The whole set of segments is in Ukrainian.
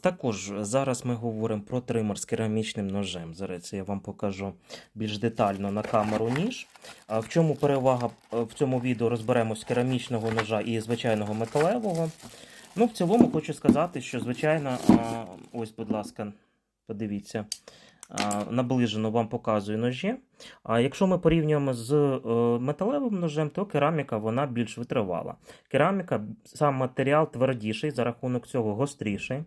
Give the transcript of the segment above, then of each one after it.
Також зараз ми говоримо про тример з керамічним ножем. Зараз я вам покажу більш детально на камеру ніж. В чому перевага е, в цьому відео розберемось керамічного ножа і звичайного металевого. Ну, в цілому хочу сказати, що звичайно, ось, будь ласка, подивіться. Наближено вам показую ножі. А якщо ми порівнюємо з е, металевим ножем, то кераміка вона більш витривала. Кераміка, сам матеріал твердіший, за рахунок цього гостріший.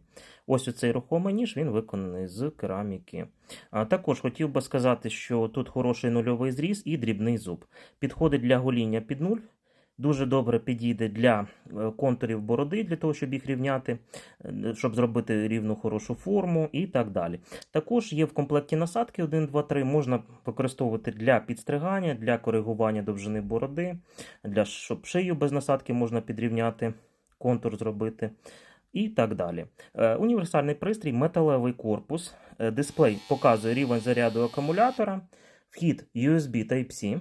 Ось оцей рухомий ніж він виконаний з кераміки. А також хотів би сказати, що тут хороший нульовий зріз і дрібний зуб. Підходить для гоління під нуль. Дуже добре підійде для е, контурів бороди, для того, щоб їх рівняти, е, щоб зробити рівну хорошу форму і так далі. Також є в комплекті насадки 1, 2, 3, можна використовувати для підстригання, для коригування довжини бороди, для щоб шию без насадки можна підрівняти, контур зробити. І так далі. Е, Універсальний пристрій, металевий корпус. Дисплей показує рівень заряду акумулятора, вхід USB Type-C.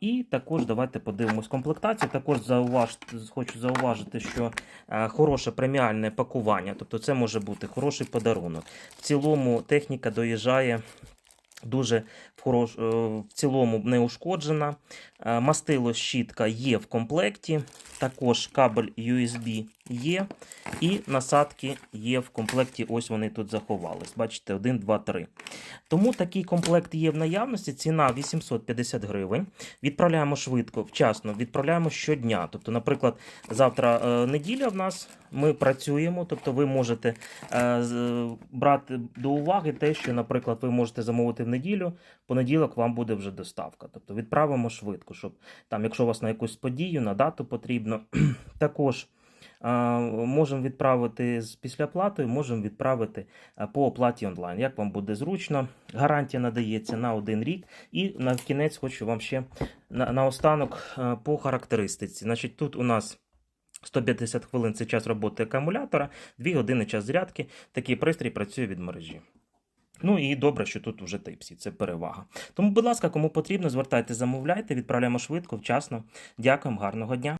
І також давайте подивимось комплектацію. Також зауваж, хочу зауважити, що е, хороше преміальне пакування, тобто це може бути хороший подарунок. В цілому техніка доїжджає дуже хорош, е, в цілому не ушкоджена. Е, Мастило щітка є в комплекті, також кабель USB є, і насадки є в комплекті. Ось вони тут заховались. Бачите, 1, 2, 3. Тому такий комплект є в наявності. Ціна 850 гривень. Відправляємо швидко, вчасно, відправляємо щодня. Тобто, наприклад, завтра е, неділя в нас ми працюємо. Тобто, ви можете брати до уваги те, що, наприклад, ви можете замовити в неділю, понеділок вам буде вже доставка. Тобто відправимо швидко, щоб там, якщо у вас на якусь подію, на дату потрібно, також. Можемо відправити з післяплатою, можемо відправити по оплаті онлайн. Як вам буде зручно, гарантія надається на один рік. І на кінець хочу вам ще на, наостанок а, по характеристиці. Значить, тут у нас 150 хвилин це час роботи акумулятора, 2 години час зарядки. Такий пристрій працює від мережі. Ну і добре, що тут вже Type-C, це перевага. Тому, будь ласка, кому потрібно, звертайте, замовляйте, відправляємо швидко, вчасно. Дякуємо, гарного дня.